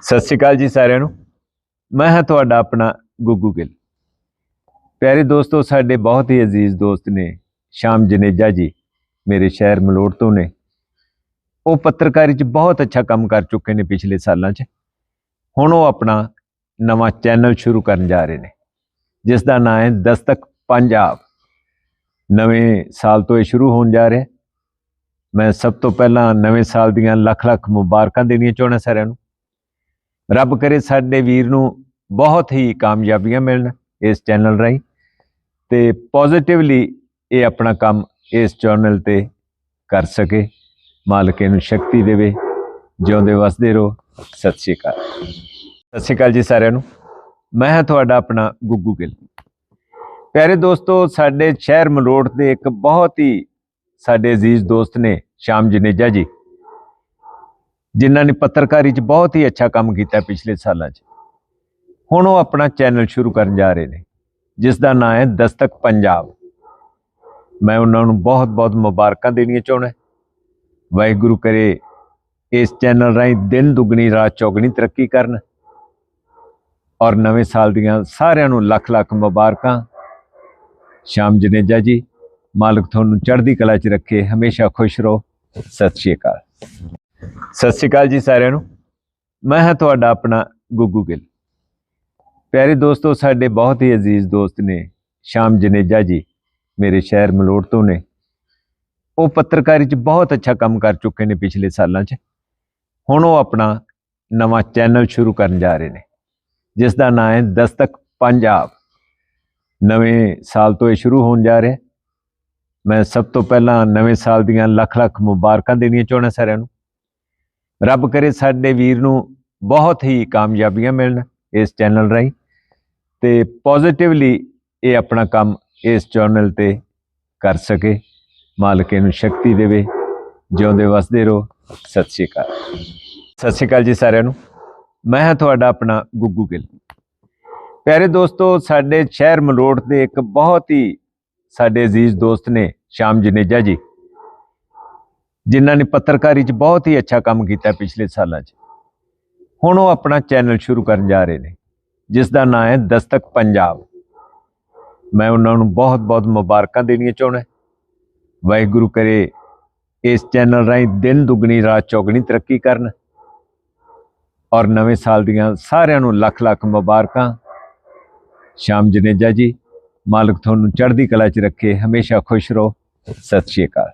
ਸਤਿ ਸ਼੍ਰੀ ਅਕਾਲ ਜੀ ਸਾਰਿਆਂ ਨੂੰ। ਮੈਂ ਹਾਂ ਤੁਹਾਡਾ ਆਪਣਾ ਗੁੱਗੂ ਗਿੱਲ। ਪਿਆਰੇ ਦੋਸਤੋ, ਸਾਡੇ ਬਹੁਤ ਹੀ ਅਜ਼ੀਜ਼ ਦੋਸਤ ਨੇ ਸ਼ਾਮ ਜਨੇਜਾ ਜੀ, ਮੇਰੇ ਸ਼ਹਿਰ ਮਲੋਟ ਤੋਂ ਨੇ। ਉਹ ਪੱਤਰਕਾਰੀ 'ਚ ਬਹੁਤ ਅੱਛਾ ਕੰਮ ਕਰ ਚੁੱਕੇ ਨੇ ਪਿਛਲੇ ਸਾਲਾਂ 'ਚ। ਹੁਣ ਉਹ ਆਪਣਾ ਨਵਾਂ ਚੈਨਲ ਸ਼ੁਰੂ ਕਰਨ ਜਾ ਰਹੇ ਨੇ। ਜਿਸ ਦਾ ਨਾਮ ਹੈ ਦਸਤਕ ਪੰਜਾਬ। ਨਵੇਂ ਸਾਲ ਤੋਂ ਇਹ ਸ਼ੁਰੂ ਹੋਣ ਜਾ ਰਿਹਾ। ਮੈਂ ਸਭ ਤੋਂ ਪਹਿਲਾਂ ਨਵੇਂ ਸਾਲ ਦੀਆਂ ਲੱਖ ਲੱਖ ਮੁਬਾਰਕਾਂ ਦੇਣੀਆਂ ਚਾਹੁੰਦਾ ਸਾਰਿਆਂ ਨੂੰ। ਰੱਬ ਕਰੇ ਸਾਡੇ ਵੀਰ ਨੂੰ ਬਹੁਤ ਹੀ ਕਾਮਯਾਬੀਆਂ ਮਿਲਣ ਇਸ ਚੈਨਲ ਰਾਹੀਂ। ਤੇ ਪੋਜ਼ਿਟਿਵਲੀ ਇਹ ਆਪਣਾ ਕੰਮ ਇਸ ਚੈਨਲ ਤੇ ਕਰ ਸਕੇ। ਮਾਲਕ ਇਹਨੂੰ ਸ਼ਕਤੀ ਦੇਵੇ। ਜਿਉਂਦੇ ਵਸਦੇ ਰਹੋ। ਸਤਿ ਸ਼੍ਰੀ ਅਕਾਲ। ਸਤਿ ਸ਼੍ਰੀ ਅਕਾਲ ਜੀ ਸਾਰਿਆਂ ਨੂੰ। ਮੈਂ ਹਾਂ ਤੁਹਾਡਾ ਆਪਣਾ ਗੁੱਗੂ ਗਿੱਲ। ਪਿਆਰੇ ਦੋਸਤੋ, ਸਾਡੇ ਸ਼ਹਿਰ ਮਲੋਟ ਦੇ ਇੱਕ ਬਹੁਤ ਹੀ ਸਾਡੇ ਅਜ਼ੀਜ਼ ਦੋਸਤ ਨੇ ਸ਼ਾਮ ਜਨੇਜਾ ਜੀ। ਜਿਨ੍ਹਾਂ ਨੇ ਪੱਤਰਕਾਰੀ 'ਚ ਬਹੁਤ ਹੀ ਅੱਛਾ ਕੰਮ ਕੀਤਾ ਪਿਛਲੇ ਸਾਲਾਂ 'ਚ। ਹੁਣ ਉਹ ਆਪਣਾ ਚੈਨਲ ਸ਼ੁਰੂ ਕਰਨ ਜਾ ਰਹੇ ਨੇ, ਜਿਸ ਦਾ ਨਾਮ ਹੈ ਦਸਤਕ ਪੰਜਾਬ। ਮੈਂ ਉਹਨਾਂ ਨੂੰ ਬਹੁਤ-ਬਹੁਤ ਮੁਬਾਰਕਾਂ ਦੇਣੀਆਂ ਚਾਹੁੰਦਾ। ਵਾਹਿਗੁਰੂ ਕਰੇ ਇਸ ਚੈਨਲ ਰਾਹੀਂ ਦਿਨ ਦੁਗਣੀ, ਰਾਤ ਚੌਗਣੀ ਤਰੱਕੀ ਕਰਨ ਔਰ ਨਵੇਂ ਸਾਲ ਦੀਆਂ ਸਾਰਿਆਂ ਨੂੰ ਲੱਖ ਲੱਖ ਮੁਬਾਰਕਾਂ। ਸ਼ਾਮ ਜਨੇਜਾ ਜੀ, ਮਾਲਕ ਤੁਹਾਨੂੰ ਚੜ੍ਹਦੀ ਕਲਾ 'ਚ ਰੱਖੇ। ਹਮੇਸ਼ਾ ਖੁਸ਼ ਰਹੋ। ਸਤਿ ਸ਼੍ਰੀ ਅਕਾਲ। ਸਤਿ ਸ਼੍ਰੀ ਅਕਾਲ ਜੀ ਸਾਰਿਆਂ ਨੂੰ। ਮੈਂ ਹਾਂ ਤੁਹਾਡਾ ਆਪਣਾ ਗੁੱਗੂ ਗਿੱਲ। ਪਿਆਰੇ ਦੋਸਤੋ, ਸਾਡੇ ਬਹੁਤ ਹੀ ਅਜ਼ੀਜ਼ ਦੋਸਤ ਨੇ ਸ਼ਾਮ ਜਨੇਜਾ ਜੀ, ਮੇਰੇ ਸ਼ਹਿਰ ਮਲੋਟ ਤੋਂ ਨੇ। ਉਹ ਪੱਤਰਕਾਰੀ 'ਚ ਬਹੁਤ ਅੱਛਾ ਕੰਮ ਕਰ ਚੁੱਕੇ ਨੇ ਪਿਛਲੇ ਸਾਲਾਂ 'ਚ। ਹੁਣ ਉਹ ਆਪਣਾ ਨਵਾਂ ਚੈਨਲ ਸ਼ੁਰੂ ਕਰਨ ਜਾ ਰਹੇ ਨੇ, ਜਿਸ ਦਾ ਨਾਮ ਹੈ ਦਸਤਕ ਪੰਜਾਬ। ਨਵੇਂ ਸਾਲ ਤੋਂ ਇਹ ਸ਼ੁਰੂ ਹੋਣ ਜਾ ਰਿਹਾ। ਮੈਂ ਸਭ ਤੋਂ ਪਹਿਲਾਂ ਨਵੇਂ ਸਾਲ ਦੀਆਂ ਲੱਖ ਲੱਖ ਮੁਬਾਰਕਾਂ ਦੇਣੀਆਂ ਚਾਹੁੰਦਾ ਸਾਰਿਆਂ ਨੂੰ। ਰੱਬ ਕਰੇ ਸਾਡੇ ਵੀਰ ਨੂੰ ਬਹੁਤ ਹੀ ਕਾਮਯਾਬੀਆਂ ਮਿਲਣ ਇਸ ਚੈਨਲ ਰਾਹੀਂ। ਤੇ ਪੋਜ਼ਿਟਿਵਲੀ ਇਹ ਆਪਣਾ ਕੰਮ ਇਸ ਚੈਨਲ ਤੇ ਕਰ ਸਕੇ। ਮਾਲਕ ਇਹਨੂੰ ਸ਼ਕਤੀ ਦੇਵੇ। ਜਿਉਂਦੇ ਵਸਦੇ ਰਹੋ। ਸਤਿ ਸ਼੍ਰੀ ਅਕਾਲ। ਸਤਿ ਸ਼੍ਰੀ ਅਕਾਲ ਜੀ ਸਾਰਿਆਂ ਨੂੰ। ਮੈਂ ਹਾਂ ਤੁਹਾਡਾ ਆਪਣਾ ਗੁੱਗੂ ਗਿੱਲ। ਪਿਆਰੇ ਦੋਸਤੋ, ਸਾਡੇ ਸ਼ਹਿਰ ਮਲੋਟ ਦੇ ਇੱਕ ਬਹੁਤ ਹੀ ਸਾਡੇ ਅਜ਼ੀਜ਼ ਦੋਸਤ ਨੇ, ਸ਼ਾਮ ਜਨੇਜਾ ਜੀ। ਜਿਨ੍ਹਾਂ ਨੇ ਪੱਤਰਕਾਰੀ 'ਚ ਬਹੁਤ ਹੀ ਅੱਛਾ ਕੰਮ ਕੀਤਾ ਪਿਛਲੇ ਸਾਲਾਂ 'ਚ। ਹੁਣ ਉਹ ਆਪਣਾ ਚੈਨਲ ਸ਼ੁਰੂ ਕਰਨ ਜਾ ਰਹੇ ਨੇ, ਜਿਸ ਦਾ ਨਾਮ ਹੈ ਦਸਤਕ ਪੰਜਾਬ। ਮੈਂ ਉਹਨਾਂ ਨੂੰ ਬਹੁਤ-ਬਹੁਤ ਮੁਬਾਰਕਾਂ ਦੇਣੀਆਂ ਚਾਹੁੰਦਾ ਵਾਹਿਗੁਰੂ ਕਰੇ ਇਸ ਚੈਨਲ ਰਾਹੀਂ ਦਿਨ ਦੁਗਣੀ, ਰਾਤ ਚੌਗਣੀ ਤਰੱਕੀ ਕਰਨ ਔਰ ਨਵੇਂ ਸਾਲ ਦੀਆਂ ਸਾਰਿਆਂ ਨੂੰ ਲੱਖ ਲੱਖ ਮੁਬਾਰਕਾਂ। ਸ਼ਾਮ ਜਨੇਜਾ ਜੀ, ਮਾਲਕ ਤੁਹਾਨੂੰ ਚੜ੍ਹਦੀ ਕਲਾ 'ਚ ਰੱਖੇ, ਹਮੇਸ਼ਾ ਖੁਸ਼ ਰਹੋ। ਸਤਿ ਸ਼੍ਰੀ ਅਕਾਲ।